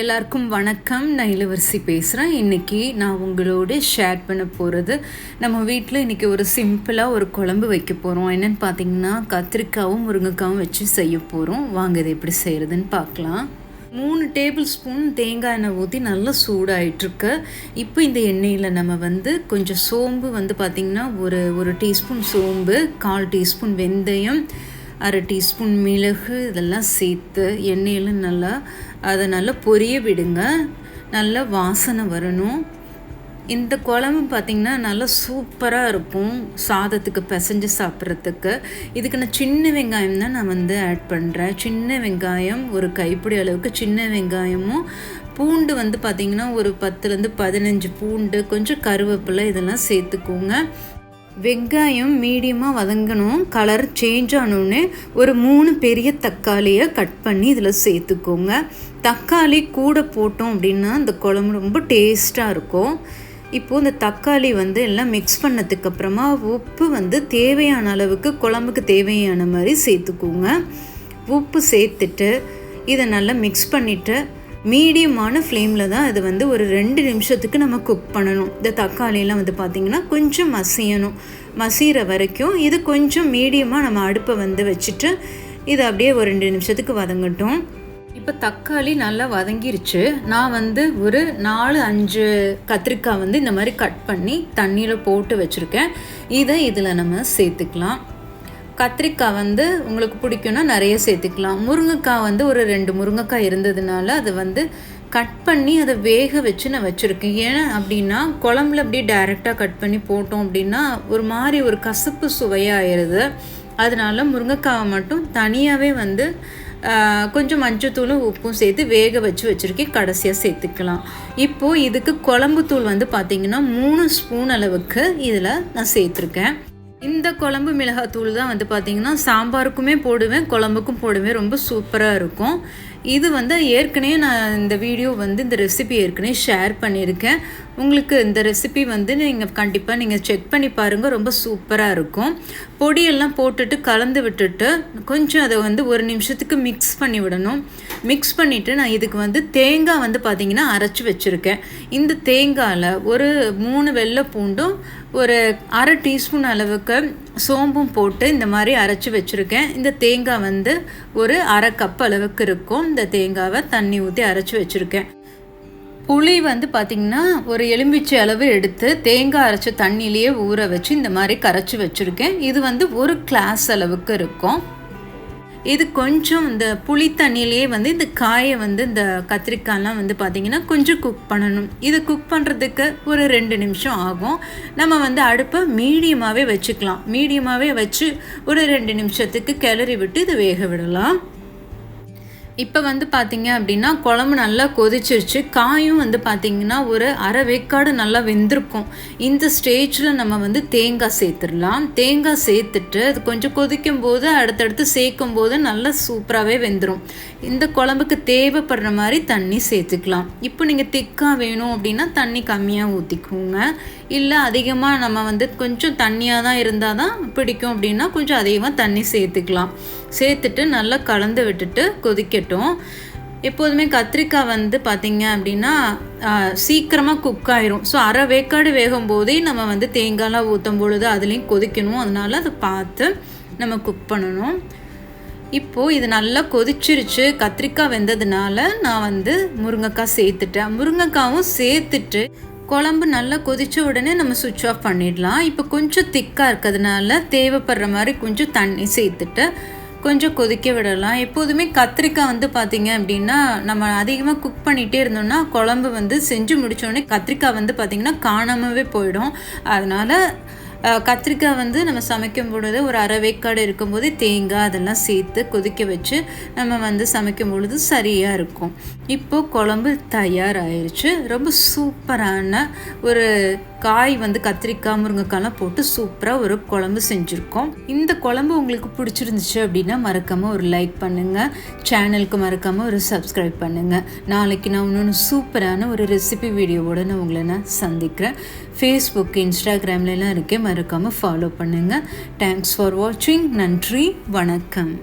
எல்லாருக்கும் வணக்கம். நான் இளவரசி பேசுகிறேன் இன்றைக்கி நான் உங்களோட ஷேர் பண்ண போகிறது நம்ம வீட்டில் இன்றைக்கி ஒரு சிம்பிளாக ஒரு குழம்பு வைக்க போகிறோம் என்னென்னு பார்த்தீங்கன்னா கத்திரிக்காவும் முருங்கைக்காவும் வச்சு செய்ய போகிறோம் வாங்க இதை எப்படி செய்கிறதுன்னு பார்க்கலாம் மூணு டேபிள் ஸ்பூன் தேங்காய் எண்ணெய் ஊற்றி நல்லா சூடாயிட்ருக்கு இப்போ இந்த எண்ணெயில் நம்ம வந்து கொஞ்சம் சோம்பு வந்து பார்த்திங்கன்னா ஒரு ஒரு டீஸ்பூன் சோம்பு கால் டீஸ்பூன் வெந்தயம் அரை டீஸ்பூன் மிளகு இதெல்லாம் சேர்த்து எண்ணெயில் நல்லா அதை நல்லா பொரிய விடுங்க. நல்லா வாசனை வரணும். இந்த குழம்பு பார்த்திங்கன்னா நல்லா சூப்பராக இருக்கும். சாதத்துக்கு பிசைஞ்சு சாப்பிட்றதுக்கு. இதுக்கு நான் சின்ன வெங்காயம் தான் நான் வந்து ஆட் பண்ணுறேன் சின்ன வெங்காயம் ஒரு கைப்பிடி அளவுக்கு சின்ன வெங்காயமும் பூண்டு வந்து பார்த்திங்கன்னா ஒரு பத்துலேருந்து பதினஞ்சு பூண்டு கொஞ்சம் கருவேப்பிலை இதெல்லாம் சேர்த்துக்கோங்க. வெங்காயம் மீடியமாக வதங்கணும் கலர் சேஞ்ச் ஆனோடனே ஒரு மூணு பெரிய தக்காளியை கட் பண்ணி இதில் சேர்த்துக்கோங்க. தக்காளி கூட போட்டோம் அப்படின்னா அந்த குழம்பு ரொம்ப டேஸ்ட்டாக இருக்கும். இப்போது இந்த தக்காளி வந்து எல்லாம் மிக்ஸ் பண்ணதுக்கப்புறமா உப்பு வந்து தேவையான அளவுக்கு குழம்புக்கு தேவையான மாதிரி சேர்த்துக்கோங்க. உப்பு சேர்த்துட்டு இதை நல்லா மிக்ஸ் பண்ணிவிட்டு மீடியமான ஃப்ளேமில் தான் இது வந்து ஒரு ரெண்டு நிமிஷத்துக்கு நம்ம குக் பண்ணணும். இந்த தக்காளியெல்லாம் வந்து பார்த்திங்கன்னா கொஞ்சம் மசியணும். மசிகிற வரைக்கும் இது கொஞ்சம் மீடியமாக நம்ம அடுப்பை வந்து வச்சுட்டு இது அப்படியே ஒரு ரெண்டு நிமிஷத்துக்கு வதங்கட்டும். இப்போ தக்காளி நல்லா வதங்கிருச்சு. நான் வந்து ஒரு நாலு அஞ்சு கத்திரிக்காய் வந்து இந்த மாதிரி கட் பண்ணி தண்ணியில் போட்டு வச்சுருக்கேன். இதை இதில் நம்ம சேர்த்துக்கலாம். கத்திரிக்காய் வந்து உங்களுக்கு பிடிக்கும்னா நிறைய சேர்த்துக்கலாம். முருங்கைக்காய் வந்து ஒரு ரெண்டு முருங்கைக்காய் இருந்ததுனால அதை வந்து கட் பண்ணி அதை வேக வச்சு நான் வச்சுருக்கேன். ஏன் அப்படின்னா குழம்புல அப்படியே டைரெக்டாக கட் பண்ணி போட்டோம் அப்படின்னா ஒரு மாதிரி ஒரு கசப்பு சுவையாயிருது. அதனால முருங்கைக்காவை மட்டும் தனியாகவே வந்து கொஞ்சம் மஞ்சத்தூளும் உப்பும் சேர்த்து வேக வச்சு வச்சுருக்கேன். கடைசியாக சேர்த்துக்கலாம். இப்போது இதுக்கு குழம்பு தூள் வந்து பார்த்திங்கன்னா மூணு ஸ்பூன் அளவுக்கு இதில் நான் சேர்த்துருக்கேன். இந்த குழம்பு மிளகாத்தூள் தான் வந்து பார்த்திங்கன்னா சாம்பாருக்குமே போடுவேன் குழம்புக்கும் போடுவேன். ரொம்ப சூப்பராக இருக்கும். இது வந்து ஏற்கனவே நான் இந்த வீடியோ வந்து இந்த ரெசிபி ஏற்கனவே ஷேர் பண்ணியிருக்கேன். உங்களுக்கு இந்த ரெசிபி வந்து நீங்கள் கண்டிப்பாக நீங்கள் செக் பண்ணி பாருங்கள் ரொம்ப சூப்பராக இருக்கும். பொடியெல்லாம் போட்டுட்டு கலந்து விட்டுட்டு கொஞ்சம் அதை வந்து ஒரு நிமிஷத்துக்கு மிக்ஸ் பண்ணி விடணும். மிக்ஸ் பண்ணிவிட்டு நான் இதுக்கு வந்து தேங்காய் வந்து பார்த்திங்கன்னா அரைச்சி வச்சுருக்கேன். இந்த தேங்காயில் ஒரு மூணு வெள்ளை பூண்டும் ஒரு அரை டீஸ்பூன் அளவுக்கு சோம்பும் போட்டு இந்த மாதிரி அரைச்சி வச்சுருக்கேன். இந்த தேங்காய் வந்து ஒரு அரை கப் அளவுக்கு இருக்கும். இந்த தேங்காவை தண்ணி ஊற்றி அரைச்சி வச்சுருக்கேன். புளி வந்து பார்த்திங்கன்னா ஒரு எலும்பிச்சை அளவு எடுத்து தேங்காய் அரைச்ச தண்ணியிலேயே ஊற வச்சு இந்த மாதிரி கரைச்சி வச்சுருக்கேன். இது வந்து ஒரு கிளாஸ் அளவுக்கு இருக்கும். இது கொஞ்சம் இந்த புளி தண்ணியிலேயே வந்து இந்த காயை வந்து இந்த கத்திரிக்காய்லாம் வந்து பார்த்திங்கன்னா கொஞ்சம் குக் பண்ணணும். இது குக் பண்ணுறதுக்கு ஒரு ரெண்டு நிமிஷம் ஆகும். நம்ம வந்து அடுப்பை மீடியமாகவே வச்சுக்கலாம். மீடியமாகவே வச்சு ஒரு ரெண்டு நிமிஷத்துக்கு கிளறி விட்டு இதை வேக விடலாம். இப்போ வந்து பார்த்தீங்க அப்படின்னா குழம்பு நல்லா கொதிச்சிருச்சு. காயும் வந்து பார்த்திங்கன்னா ஒரு அரை வேக்காடு நல்லா வெந்திருக்கும். இந்த ஸ்டேஜில் நம்ம வந்து தேங்காய் சேர்த்துடலாம். தேங்காய் சேர்த்துட்டு அது கொஞ்சம் கொதிக்கும் போது அடுத்தடுத்து சேர்க்கும் போது நல்லா சூப்பராகவே வெந்துடும் இந்த குழம்புக்கு தேவைப்படுற மாதிரி தண்ணி சேர்த்துக்கலாம். இப்போ நீங்கள் திக்காக வேணும் அப்படின்னா தண்ணி கம்மியாக ஊற்றிக்கோங்க இல்லை அதிகமாக நம்ம வந்து கொஞ்சம் தண்ணியாக தான் இருந்தால் தான் பிடிக்கும் அப்படின்னா கொஞ்சம் அதிகமாக தண்ணி சேர்த்துக்கலாம். சேர்த்துட்டு நல்லா கலந்து விட்டுட்டு கொதிக்கட்டும். எப்போதுமே கத்திரிக்காய் வந்து பார்த்திங்க அப்படின்னா சீக்கிரமாக குக் ஆயிரும். ஸோ அரை வேக்காடு வேகும் போதே நம்ம வந்து தேங்காய்லாம் ஊற்றும் பொழுது அதுலேயும் கொதிக்கணும். அதனால் அதை பார்த்து நம்ம குக் பண்ணணும். இப்போது இது நல்லா கொதிச்சிருச்சு. கத்திரிக்காய் வெந்ததுனால நான் வந்து முருங்கைக்காய் சேர்த்துட்டேன். முருங்கைக்காவும் சேர்த்துட்டு குழம்பு நல்லா கொதித்த உடனே நம்ம சுவிட்ச் ஆஃப் பண்ணிடலாம். இப்போ கொஞ்சம் திக்காக இருக்கிறதுனால தேவைப்படுற மாதிரி கொஞ்சம் தண்ணி சேர்த்துட்டு கொஞ்சம் கொதிக்க விடலாம். எப்போதுமே கத்திரிக்காய் வந்து பார்த்திங்க அப்படின்னா நம்ம அதிகமாக குக் பண்ணிகிட்டே இருந்தோம்னா குழம்பு வந்து செஞ்சு முடித்தோடனே கத்திரிக்காய் வந்து பார்த்திங்கன்னா காணாமவே போயிடும். அதனால் கத்திரிக்காய் வந்து நம்ம சமைக்கும் பொழுது ஒரு அரை வேக்காடு இருக்கும்போது தேங்காய் அதெல்லாம் சேர்த்து கொதிக்க வச்சு நம்ம வந்து சமைக்கும் பொழுது சரியாக இருக்கும். இப்போது குழம்பு தயாராகிருச்சு ரொம்ப சூப்பரான ஒரு காய் வந்து கத்திரிக்காய் முருங்கைக்காய்லாம் போட்டு சூப்பராக ஒரு குழம்பு செஞ்சுருக்கோம். இந்த குழம்பு உங்களுக்கு பிடிச்சிருந்துச்சு அப்படின்னா மறக்காமல் ஒரு லைக் பண்ணுங்கள் சேனலுக்கு மறக்காமல் ஒரு சப்ஸ்கிரைப் பண்ணுங்கள் நாளைக்கு நான் இன்னொன்று சூப்பரான ஒரு ரெசிபி வீடியோவோடு நான் உங்களை நான் சந்திக்கிறேன். ஃபேஸ்புக் இன்ஸ்டாகிராம்லலாம் இருக்கேன் மறக்காமல் ஃபாலோ பண்ணுங்கள் தேங்க்ஸ் ஃபார் வாட்சிங் நன்றி. வணக்கம்.